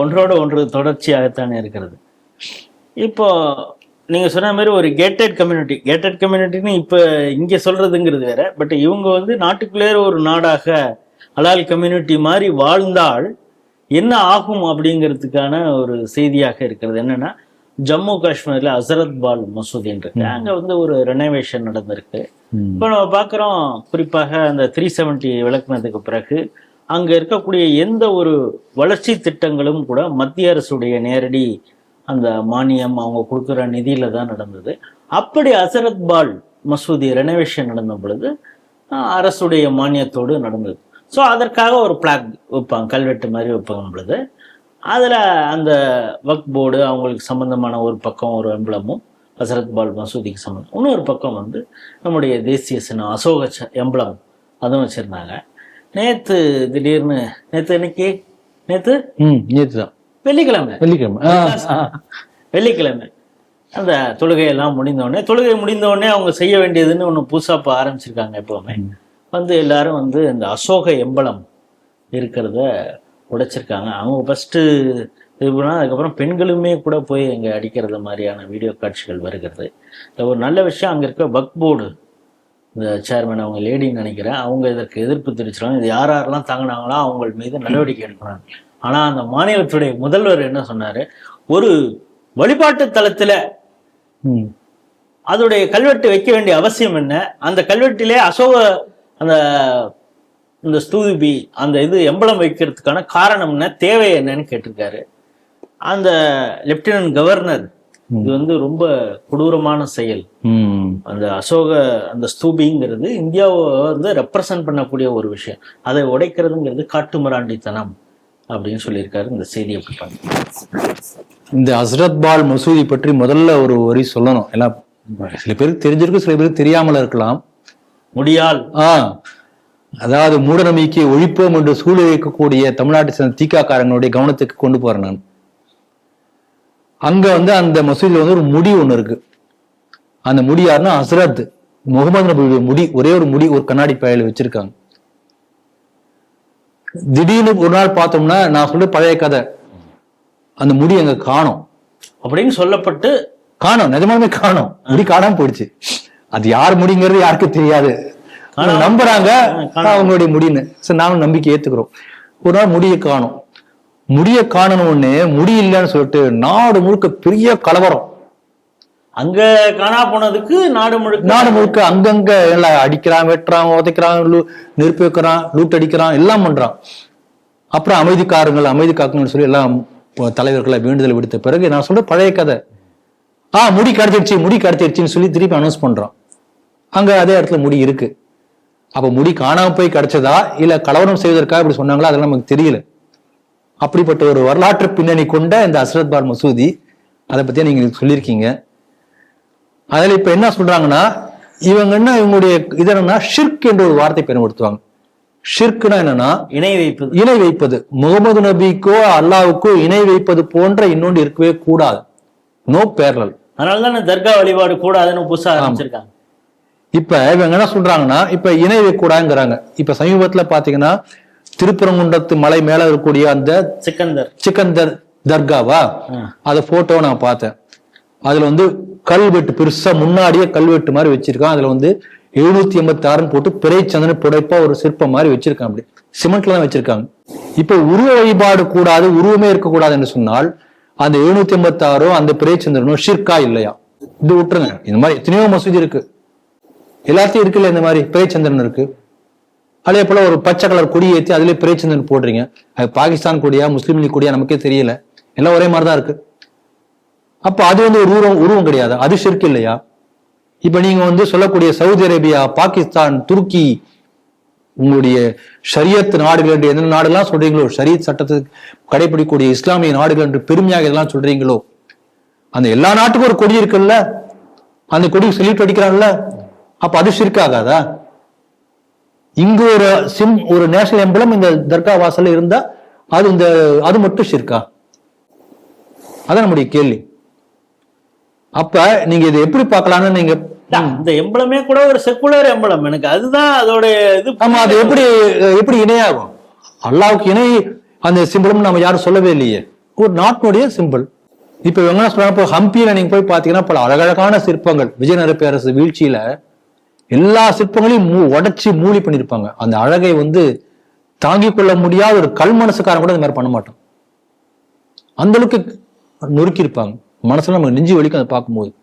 ஒன்றோட ஒன்று தொடர்ச்சியாகத்தானே இருக்கிறது. இப்போ நீங்க சொன்ன மாதிரி ஒரு கேட்டட் கம்யூனிட்டி கேட்டட் கம்யூனிட்டின்னு இப்போ இங்க சொல்றதுங்கிறது வேற பட் இவங்க வந்து நாட்டுக்குள்ளே ஒரு நாடாக அலால் கம்யூனிட்டி மாதிரி வாழ்ந்தால் என்ன ஆகும் அப்படிங்கிறதுக்கான ஒரு செய்தியாக இருக்கிறது. என்னன்னா ஜம்மு காஷ்மீர்ல அசரத் பால் மசூதின்னு இருக்கு. அங்க வந்து ஒரு ரெனோவேஷன் நடந்திருக்கு. இப்போ நம்ம பார்க்குறோம் குறிப்பாக அந்த த்ரீ செவன்ட்டி விளக்குனதுக்கு பிறகு அங்கே இருக்கக்கூடிய எந்த ஒரு வளர்ச்சி திட்டங்களும் கூட மத்திய அரசுடைய நேரடி அந்த மானியம் அவங்க கொடுக்குற நிதியில தான் நடந்தது. அப்படி அசரத் பால் மசூதி ரெனோவேஷன் நடந்த பொழுது அரசுடைய மானியத்தோடு நடந்தது. ஸோ அதற்காக ஒரு பிளாக் வைப்பாங்க கல்வெட்டு மாதிரி வைப்பாங்க பொழுது. அதில் அந்த வக் போர்டு அவங்களுக்கு சம்பந்தமான ஒரு பக்கம் ஒரு எம்பளமும் ஹசரத் பால் மசூதிக்கு சம்மந்தம் இன்னொரு பக்கம் வந்து நம்முடைய தேசிய சின்னம் அசோக எம்பளம் அதுவும் வச்சுருந்தாங்க. நேற்று திடீர்னு நேற்று இன்னைக்கு நேற்று ம் நேற்று தான். வெள்ளிக்கிழமை. வெள்ளிக்கிழமை. வெள்ளிக்கிழமை. அந்த தொழுகையெல்லாம் முடிந்த உடனே தொழுகை முடிந்த உடனே அவங்க செய்ய வேண்டியதுன்னு ஒன்று புதுசாக இப்போ ஆரம்பிச்சிருக்காங்க எப்போவுமே. வந்து எல்லாரும் வந்து இந்த அசோக எம்பளம் இருக்கிறத உடைச்சிருக்காங்க. அவங்க ஃபஸ்ட்டு இது பண்ணால் அதுக்கப்புறம் பெண்களுமே கூட போய் அங்கே அடிக்கிறது மாதிரியான வீடியோ காட்சிகள் வருகிறது. ஒரு நல்ல விஷயம் அங்கே இருக்க வக் போர்டு இந்த சேர்மன் அவங்க லேடின்னு நினைக்கிறேன். அவங்க இதற்கு எதிர்ப்பு தெரிவிச்சிருக்காங்க. இது யார் யாரெல்லாம் தாங்கினாங்களோ அவங்க மீது நடவடிக்கை எடுக்கிறாங்க. ஆனால் அந்த மாநிலத்துடைய முதல்வர் என்ன சொன்னார்? ஒரு வழிபாட்டு தலத்தில் ம். அதோடைய கல்வெட்டு வைக்க வேண்டிய அவசியம் என்ன? அந்த கல்வெட்டிலே அசோக அந்த இந்த ஸ்தூபி அந்த இது எம்பளம் வைக்கிறதுக்கான காரணம் என்ன? தேவை என்னன்னு கேட்டிருக்காரு. அந்த லெப்டினன்ட் கவர்னர் இது வந்து ரொம்ப கொடூரமான செயல். அந்த அசோக அந்த ஸ்தூபிங்கிறது இந்தியாவை வந்து ரெப்ரசன்ட் பண்ணக்கூடிய ஒரு விஷயம். அதை உடைக்கிறதுங்கிறது காட்டுமிராண்டித்தனம் அப்படின்னு சொல்லியிருக்காரு. இந்த செய்தியை பார்ப்பாங்க இந்த ஹஸ்ரத் பால் மசூதி பற்றி முதல்ல ஒரு வரி சொல்லணும். ஏன்னா சில பேருக்கு தெரிஞ்சிருக்கும் சில பேருக்கு தெரியாமல் இருக்கலாம். முடியால். ஆ. அதாவது மூடநம்பிக்கையை ஒழிப்போம் என்று சூழல் வைக்கக்கூடிய தமிழ்நாட்டை சேர்ந்த தீக்காக்காரங்களுடைய கவனத்துக்கு கொண்டு போறேன் நான். அங்க வந்து அந்த மசூதியில வந்து ஒரு முடி ஒண்ணு இருக்கு. அந்த முடி யாருன்னா ஹஸ்ரத் முகமது நபியுடைய முடி ஒரே ஒரு முடி ஒரு கண்ணாடி பயல வச்சிருக்காங்க. திடீர்னு ஒரு நாள் பார்த்தோம்னா நான் சொல்ற பழைய கதை. அந்த முடி அங்க காணோம். அப்படின்னு சொல்லப்பட்டு காணோம். நிஜமாலுமே காணோம். முடி காணாம போயிடுச்சு. அது யார் முடிங்கிறது யாருக்கும் தெரியாது. ஆனா நம்புறாங்க. அவங்களுடைய முடின்னு. சரி நானும் நம்பிக்கை ஏத்துக்கிறோம். ஒரு நாள் முடியை காணும். முடியை காணணும் ஒண்ணு முடி இல்லைன்னு சொல்லிட்டு நாடு முழுக்க பெரிய கலவரம். அங்க காணா போனதுக்கு நாடு முழுக்க நாடு முழுக்க அங்கங்க எல்லாம் அடிக்கிறான் வெட்டுறான் உதைக்கிறான் நெருப்பு வைக்கிறான் லூட் அடிக்கிறான் எல்லாம் பண்றான். அப்புறம் அமைதிக்காரங்கள் அமைதி காக்கணும்னு சொல்லி எல்லாம் தலைவர்களை வேண்டுதல் விடுத்த பிறகு நான் சொல்ற பழைய கதை. ஆ முடி கிடைச்சிருச்சு முடி கிடைச்சிருச்சுன்னு சொல்லி திருப்பி அனௌன்ஸ் பண்றான் அங்க அதே இடத்துல முடி இருக்கு. அப்ப முடி காணாம போய் கிடைச்சதா இல்ல கலவரம் செய்வதற்காக இப்படி சொன்னாங்களா அதெல்லாம் நமக்கு தெரியல. அப்படிப்பட்ட ஒரு வரலாற்று பின்னணி கொண்ட இந்த அஸ்ரத் பால் மசூதி அதை பத்தி நீங்க சொல்லியிருக்கீங்க. அதுல இப்ப என்ன சொல்றாங்கன்னா இவங்க என்ன இவங்களுடைய இது என்னன்னா ஷிர்க் என்ற ஒரு வார்த்தை பயன்படுத்துவாங்க. ஷிர்க்னா என்னன்னா இணை வைப்பது. இணை வைப்பது. முகமது நபிக்கோ அல்லாவுக்கோ இணை வைப்பது போன்ற இன்னொன்று இருக்கவே கூடாது. நோ பேரல் அதனாலதான் தர்கா வழிபாடு கூடாதுன்னு புதுசா ஆரம்பிச்சிருக்காங்க. இப்ப இவங்க என்ன சொல்றாங்கன்னா இப்ப இணை வைக்கக்கூடாதுங்கிறாங்க. இப்ப சமீபத்துல பாத்தீங்கன்னா திருப்பரங்குன்றத்து மலை மேல இருக்கக்கூடிய அந்த சிக்கந்தர். சிக்கந்தர் தர்காவா. அத போட்டோ நான் பார்த்தேன். அதுல வந்து கல்வெட்டு பெருசா முன்னாடியே கல்வெட்டு மாதிரி வச்சிருக்கான். அதுல வந்து எழுநூத்தி எண்பத்தி ஆறுன்னு போட்டு பிறை சந்திரன் புடைப்பா ஒரு சிற்பம் மாதிரி வச்சிருக்கான் அப்படி. சிமெண்ட்ல தான் வச்சிருக்காங்க. இப்ப உருவ வழிபாடு கூடாது உருவமே இருக்கக்கூடாது என்று சொன்னால் அந்த எழுநூத்தி எண்பத்தி ஆறோ அந்த பிறை சந்திரனோ ஷிர்கா இல்லையா? இது விட்டுருங்க. இந்த மாதிரி எத்தனையோ மசூதி இருக்கு. எல்லாத்தையும் இருக்குல்ல இந்த மாதிரி பிறை சந்திரன் இருக்கு? அதே போல ஒரு பச்சை கலர் கொடி ஏற்றி அதுலேயே பிரேச்சந்தன் போடுறீங்க. அது பாகிஸ்தான் கொடியா முஸ்லீம் லீக் கொடியா நமக்கே தெரியல. எல்லாம் ஒரே மாதிரி தான் இருக்கு. அப்போ அது வந்து ஒரு உருவம் உருவம் கிடையாது. அது ஷிர்க் இல்லையா? இப்போ நீங்க வந்து சொல்லக்கூடிய சவுதி அரேபியா பாகிஸ்தான் துருக்கி உங்களுடைய ஷரியத் நாடுகள் என்று எந்த நாடுலாம் சொல்றீங்களோ ஷரியத் சட்டத்தை கடைபிடிக்கக்கூடிய இஸ்லாமிய நாடுகள் என்று பெருமையாக இதெல்லாம் சொல்றீங்களோ அந்த எல்லா நாட்டுக்கும் ஒரு கொடி இருக்குல்ல? அந்த கொடி சொல்லிட்டு அடிக்கிறான்ல அப்ப அது ஷிர்க் ஆகாதா? இங்கு ஒரு சிம் ஒரு நேஷனல் எம்பளம் இந்த தர்கா வாசல்ல இருந்தா அது இந்த அது மட்டும் ஷிர்கா. அதான் நம்முடைய கேள்வி. அப்ப நீங்க இதை எப்படி பார்க்கலாம்னு நீங்க இந்த எம்பளமே கூட ஒரு செக்குலர் எம்பளம். எனக்கு அதுதான் அதோட இது ஆமா அது எப்படி எப்படி இணையாகும்? அல்லாவுக்கு இணை அந்த சிம்பிளும் நம்ம யாரும் சொல்லவே இல்லையே. ஒரு நாட்டினுடைய சிம்பிள் இப்ப இவங்க என்ன சொல்றாங்க? இப்போ ஹம்பியில நீங்க போய் பாத்தீங்கன்னா பல அழகழகான சிற்பங்கள். விஜயநகர பேரரசு வீழ்ச்சியில எல்லா சிற்பங்களையும் மூ உடைச்சு மூலி பண்ணியிருப்பாங்க அந்த அழகை வந்து தாங்கிக் கொள்ள முடியாத ஒரு கல் மனசுக்காரன் கூட இந்த மாதிரி பண்ண மாட்டோம் அந்த அளவுக்கு நொறுக்கியிருப்பாங்க. மனசுல நம்ம நெஞ்சு வலிக்கும் அதை பார்க்கும்போது.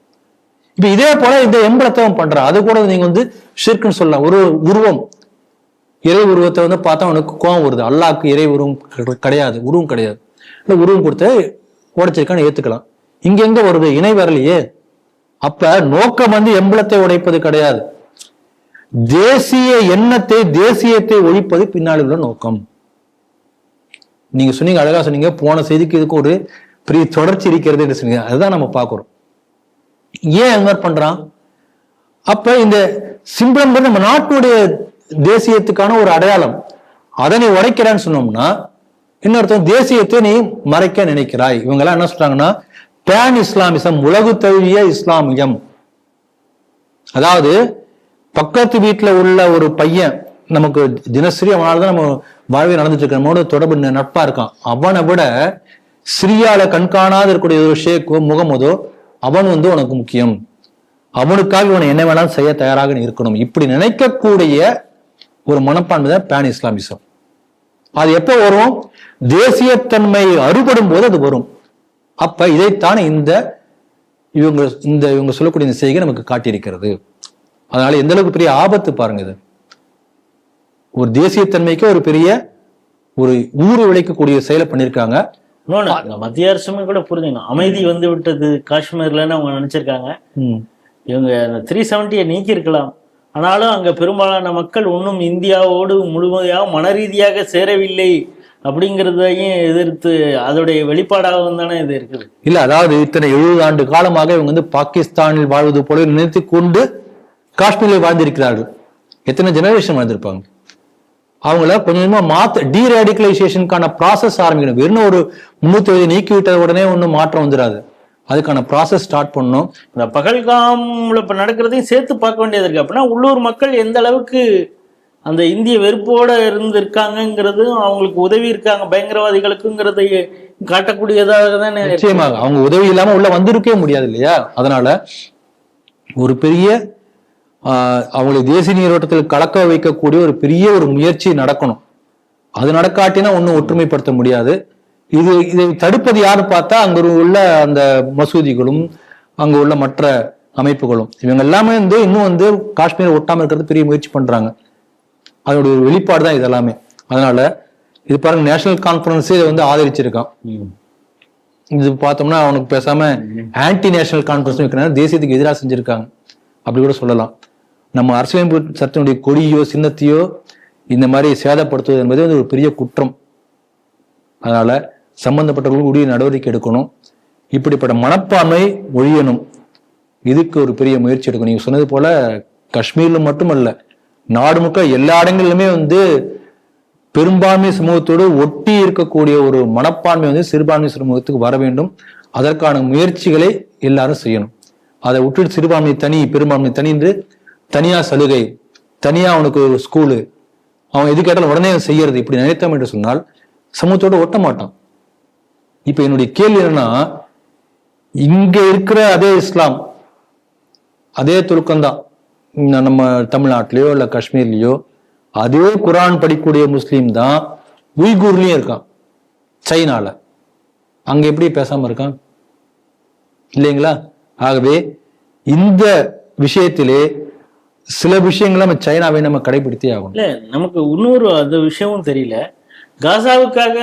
இப்ப இதே போல இந்த எம்பளத்தை அவன் பண்றான். அது கூட நீங்க வந்து ஷிர்க்குன்னு சொல்லலாம். ஒரு உருவம். இறை உருவத்தை வந்து பார்த்தா அவனுக்கு கோவம் வருது. அல்லாஹ்க்கு இறை உருவம் கிடையாது. உருவம் கிடையாது. இல்லை உருவம் கொடுத்து உடைச்சிருக்கான்னு ஏத்துக்கலாம். இங்க எங்க வருது? இணை வரலையே அப்ப நோக்கம் வந்து எம்பளத்தை உடைப்பது கிடையாது. தேசிய எண்ணத்தை தேசியத்தை ஒழிப்பது பின்னாடி உள்ள நோக்கம். நீங்க சொன்னீங்க அழகா சொன்னீங்க போன செய்திக்கு இதுக்கு ஒரு பெரிய தொடர்ச்சி இருக்கிறது என்று சொன்னீங்க. அதுதான் நம்ம பார்க்கிறோம் ஏன் அந்த மாதிரி பண்றான்? அப்ப இந்த சிம்பிளம்ன்றது நம்ம நாட்டுடைய தேசியத்துக்கான ஒரு அடையாளம். அதை நீ உடைக்கிறான்னு சொன்னோம்னா இன்னொருத்தன் தேசியத்தை நீ மறைக்க நினைக்கிறாய். இவங்க எல்லாம் என்ன சொல்றாங்கன்னா பேன் இஸ்லாமிசம் உலகு தழுவிய இஸ்லாமியம். அதாவது பக்கத்து வீட்டில் உள்ள ஒரு பையன் நமக்கு தினசரி அவனால் தான் நம்ம வாழ்வை நடந்துட்டு இருக்க தொடர்பு நட்பா இருக்கான். அவனை விட சிரியால கண்காணாத இருக்கக்கூடிய ஒரு ஷேக்கோ முகமதோ அவன் வந்து உனக்கு முக்கியம். அவனுக்காக இவனை என்ன வேணாலும் செய்ய தயாராக இருக்கணும். இப்படி நினைக்கக்கூடிய ஒரு மனப்பான்மை தான் பேன் இஸ்லாமிசம் அது எப்போ வரும்? தேசியத்தன்மை அறுபடும் போது அது வரும். அப்ப இதைத்தான் இந்த இவங்க இந்த இவங்க சொல்லக்கூடிய இந்த செய்கை நமக்கு காட்டியிருக்கிறது. அதனால எந்த அளவுக்கு பெரிய ஆபத்து பாருங்க இது. ஒரு தேசியத்தன்மைக்கு ஒரு பெரிய ஒரு ஊறு விளைக்கக்கூடிய செயலை பண்ணியிருக்காங்க மத்திய அரசுமே கூட புரிஞ்சுக்கணும். அமைதி வந்து விட்டது காஷ்மீர்லன்னு அவங்க நினைச்சிருக்காங்க? இவங்க த்ரீ செவன்ட்டியை நீக்கி இருக்கலாம். ஆனாலும் அங்க பெரும்பாலான மக்கள் இன்னும் இந்தியாவோடு முழுமையாக மனரீதியாக சேரவில்லை அப்படிங்கிறதையும் எதிர்த்து அதோடைய வெளிப்பாடாகவும் தானே இது இருக்குது. இல்ல அதாவது இத்தனை எழுபது ஆண்டு காலமாக இவங்க வந்து பாகிஸ்தானில் வாழ்வது போல நினைத்து கொண்டு காஷ்மீரில் வாழ்ந்திருக்கிறார்கள். எத்தனை ஜெனரேஷன் வாழ்ந்திருப்பாங்க? அவங்கள கொஞ்சம் கொஞ்சமா மாத்த டீரேடிகலைசேஷனுக்கான ப்ராசஸ் ஆரம்பிக்கணும். வெறும் ஒரு முன்னூத்தி எழுபது நீக்கி விட்ட உடனே ஒன்றும் மாற்றம் வந்துடாது அதுக்கான ப்ராசஸ் ஸ்டார்ட் பண்ணணும். இந்த பகல்காம்ல இப்ப நடக்கிறதையும் சேர்த்து பார்க்க வேண்டியது இருக்கு. அப்படின்னா உள்ளூர் மக்கள் எந்த அளவுக்கு அந்த இந்திய வெறுப்போட இருந்திருக்காங்கங்கிறது அவங்களுக்கு உதவி இருக்காங்க பயங்கரவாதிகளுக்குங்கிறதை காட்டக்கூடியதாக தானே. நிச்சயமாக. அவங்க உதவி இல்லாம உள்ள வந்திருக்கவே முடியாது இல்லையா? அதனால ஒரு பெரிய அவங்களை தேசிய நீரோட்டத்தில் கலக்க வைக்கக்கூடிய ஒரு பெரிய ஒரு முயற்சி நடக்கணும். அது நடக்காட்டினா ஒன்றும் ஒற்றுமைப்படுத்த முடியாது. இது இதை தடுப்பது யாரு பார்த்தா அங்க உள்ள அந்த மசூதிகளும் அங்க உள்ள மற்ற அமைப்புகளும். இவங்க எல்லாமே வந்து இன்னும் வந்து காஷ்மீர் ஒட்டாம இருக்கிறது பெரிய முயற்சி பண்றாங்க. அதோட ஒரு வெளிப்பாடு தான் இதெல்லாமே. அதனால இது பாருங்க நேஷனல் கான்ஃபரன்ஸே இதை வந்து ஆதரிச்சிருக்கான். இது பார்த்தோம்னா அவனுக்கு பேசாம ஆன்டி நேஷனல் கான்ஃபரன்ஸ் வைக்கிறாங்க தேசியத்துக்கு எதிராக செஞ்சிருக்காங்க. அப்படி கூட சொல்லலாம். நம்ம அரசியலமைப்பு சட்டத்தினுடைய கொடியோ சின்னத்தையோ இந்த மாதிரி சேதப்படுத்துவது என்பது வந்து ஒரு பெரிய குற்றம். அதனால சம்பந்தப்பட்டவர்கள் உரிய நடவடிக்கை எடுக்கணும். இப்படிப்பட்ட மனப்பான்மை ஒழியணும். இதுக்கு ஒரு பெரிய முயற்சி எடுக்கணும். நீங்க சொன்னது போல காஷ்மீர்ல மட்டுமல்ல நாடு மக்கள் எல்லா இடங்களிலுமே வந்து பெரும்பான்மை சமூகத்தோடு ஒட்டி இருக்கக்கூடிய ஒரு மனப்பான்மை வந்து சிறுபான்மை சமூகத்துக்கு வர வேண்டும். அதற்கான முயற்சிகளை எல்லாரும் செய்யணும். அதை விட்டுட்டு சிறுபான்மை தனி பெரும்பான்மை தனி என்று தனியா சலுகை தனியா அவனுக்கு ஒரு ஸ்கூலு அவன் எது கேட்டாலும் உடனே செய்யறது. இப்படி நினைத்தோம் என்று சொன்னால் சமூகத்தோட ஒட்ட மாட்டான். இப்ப என்னுடைய கேள்வி என்னன்னா இங்க இருக்கிற அதே இஸ்லாம் அதே துருக்கம்தான். நம்ம தமிழ்நாட்டிலயோ இல்ல காஷ்மீர்லயோ அதே குரான் படிக்கக்கூடிய முஸ்லீம் தான் உய்கூர்லயும் இருக்கான் சைனால. அங்க எப்படி பேசாம இருக்கான்? இல்லைங்களா? ஆகவே இந்த விஷயத்திலே சில விஷயங்களை நம்ம சைனாவை நம்ம கடைபிடித்தே ஆகணும். இல்ல நமக்கு இன்னொரு அந்த விஷயமும் தெரியல. காசாவுக்காக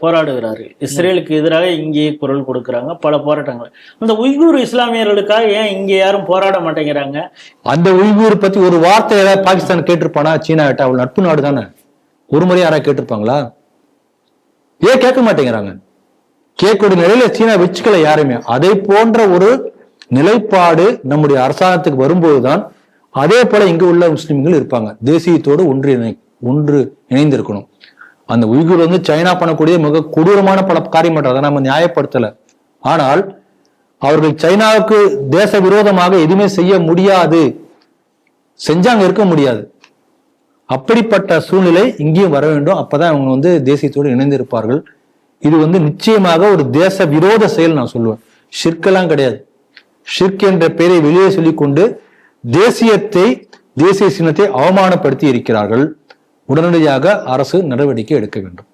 போராடுகிறார்கள். இஸ்ரேலுக்கு எதிராக இங்கேயே குரல் கொடுக்கறாங்க பல போராட்டங்கள். அந்த உய்கூர் இஸ்லாமியர்களுக்காக ஏன் இங்க யாரும் போராட மாட்டேங்கிறாங்க? அந்த உய்கூர் பத்தி ஒரு வார்த்தை ஏதாவது பாகிஸ்தான் கேட்டிருப்பானா? சீனா கிட்ட அவள் நட்பு நாடு தானே? ஒரு முறை யாராவது கேட்டிருப்பாங்களா? ஏன் கேட்க மாட்டேங்கிறாங்க? கேட்கக்கூடிய நிலையில சீனா வச்சுக்கல யாருமே. அதை போன்ற ஒரு நிலைப்பாடு நம்முடைய அரசாங்கத்துக்கு வரும்போதுதான் அதே போல இங்க உள்ள முஸ்லிம்கள் இருப்பாங்க. தேசியத்தோடு ஒன்று இணை ஒன்று இணைந்திருக்கணும். அந்த உய்குர் வந்து சைனா பண்ணக்கூடிய மிக கொடூரமான பல காரியம் பண்றது அதை நம்ம நியாயப்படுத்தல. ஆனால் அவர்கள் சைனாவுக்கு தேச விரோதமாக எதுவுமே செய்ய முடியாது. செஞ்சாங்க இருக்க முடியாது. அப்படிப்பட்ட சூழ்நிலை இங்கேயும் வர வேண்டும். அப்பதான் அவங்க வந்து தேசியத்தோடு இணைந்திருப்பார்கள். இது வந்து நிச்சயமாக ஒரு தேச விரோத செயல் நான் சொல்லுவேன். ஷிர்க்கெல்லாம் கிடையாது. ஷிர்க் என்ற பெயரை வெளியே சொல்லிக்கொண்டு தேசியத்தை தேசிய சின்னத்தை அவமானப்படுத்தி இருக்கிறார்கள் உடனடியாக அரசு நடவடிக்கை எடுக்க வேண்டும்.